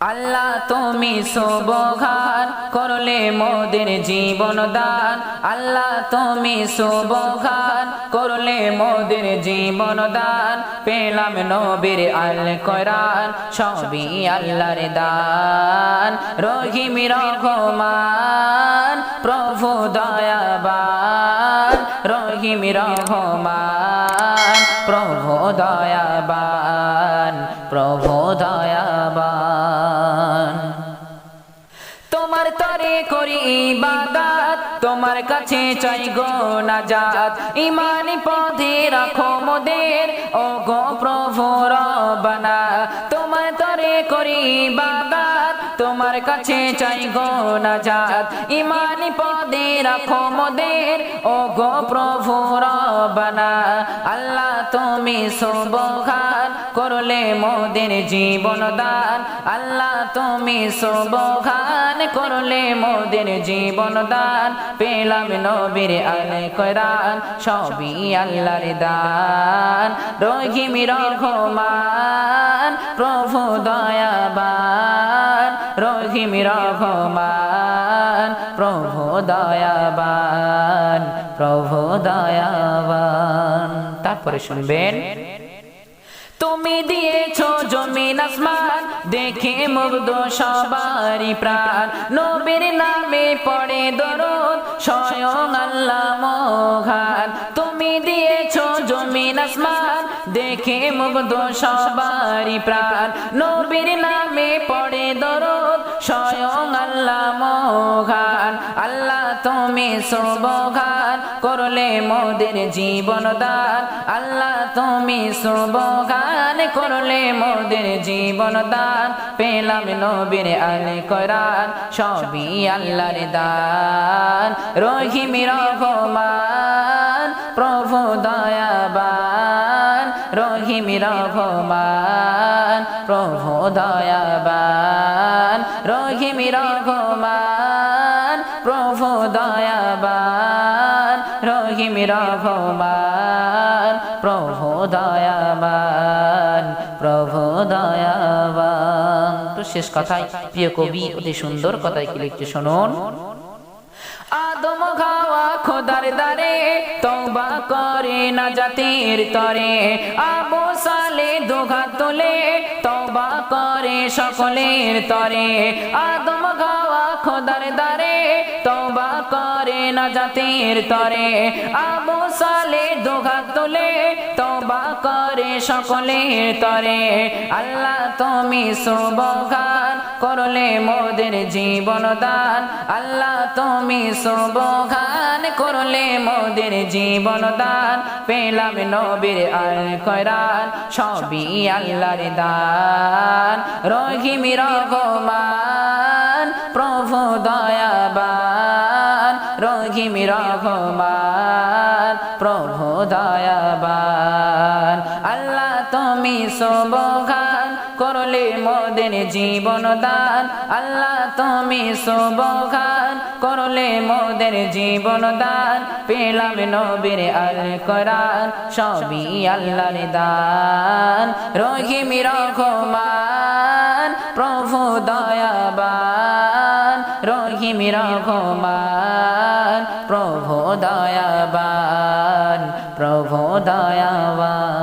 আল্লাহ তুমি সুবহান করলে মোদের জীবন দান। আল্লাহ তুমি সুবহান করলে মোদের জীবন দান। পেলাম নবীর আল কোরআন, সবই আল্লাহর দান। রহিম রহমান, প্রভু দয়াবান। রহিম রহমান, প্রভু দয়াবান প্রভু দয়াবান ইবাদাত, তোমার কাছে চাই গো নাজাত। ইমানি পথে রাখো মোদের ও গো প্রভু রবানা তোমার তরে করি ইবাদাত, তোমার কাছে চাই গো নাজাত। ইমানি পদে রাখো মোদের ও গো প্রভু রবানা আল্লাহ তুমি সুবহান করলে মোদের জীবন দান। আল্লাহ, তুমি সুবহান করলে মোদের জীবন দান। পেলাম নবীর আলে কোরআন, সবই আল্লাহর দান। রহিম রহমান, প্রভু দয়াবান। রহিম রহমান, প্রভু দয়াবান প্রভু দয়াবান। তারপরে শুনবেন তুমি দিয়েছ জমিন আসমান, দেখে মুগ্ধ সবারই প্রাণ। নবীর নামে পড়ে দরদ, স্বয়ং আল্লাহ মহান। তুমি দিয়েছ জমিন আসমান, দেখে মুগ্ধ সবারই প্রাণ। নবীর নামে পড়ে দরদ, স্বয়ং আল্লাহ মহান। আল্লাহ তুমি সুবহান করলে মোদের জীবন দান। আল্লাহ তুমি সুবহান করলে মোদের জীবন দান। পেলাম নবীর আল কোরআন, সবই আল্লাহর দান। রহিম রহমান, প্রভু দয়াবান। রহিম রহমান, প্রভু দয়াবান। রহিম রহমান প্রভু দয়াবান রহিম রহমান প্রভু দয়াবান প্রভু দয়াবান। তো শেষ কথায় প্রিয় কবি, অতি সুন্দর কথায় কি লিখছে শুনুন? আদম খাওয়া খোদার দারে তওবা করে না জাতির তরে। আবু সালে দুঘা তোলে তওবা করে সকলের তরে। আদম গাওয়া খোদার দারে তবা করে না জাতির তরে। আবু সালে দোঘা তোলে তবা করে সকলের তরে। আল্লাহ তুমি সুবহান করলে মোদের জীবন দান। আল্লাহ তুমি সুবহান করলে মোদের জীবন দান। পেলাম নবীর আল কোরআন সবই আল্লাহর দান। রহিম রহমান, প্রভু দয়াবান। রহিম রহমান, প্রভু দয়াবান। আল্লাহ তুমি সুবহান করলে মোদের জীবন দান। আল্লাহ তুমি শুভখান করলে মোদের জীবন দান। পেলাম নবীর আল করান সবই আল্লাহর দান। রহিম রঘমান প্রভু দয়াবান। রহিম রঘমান প্রভু দয়াবান প্রভু দয়াবান।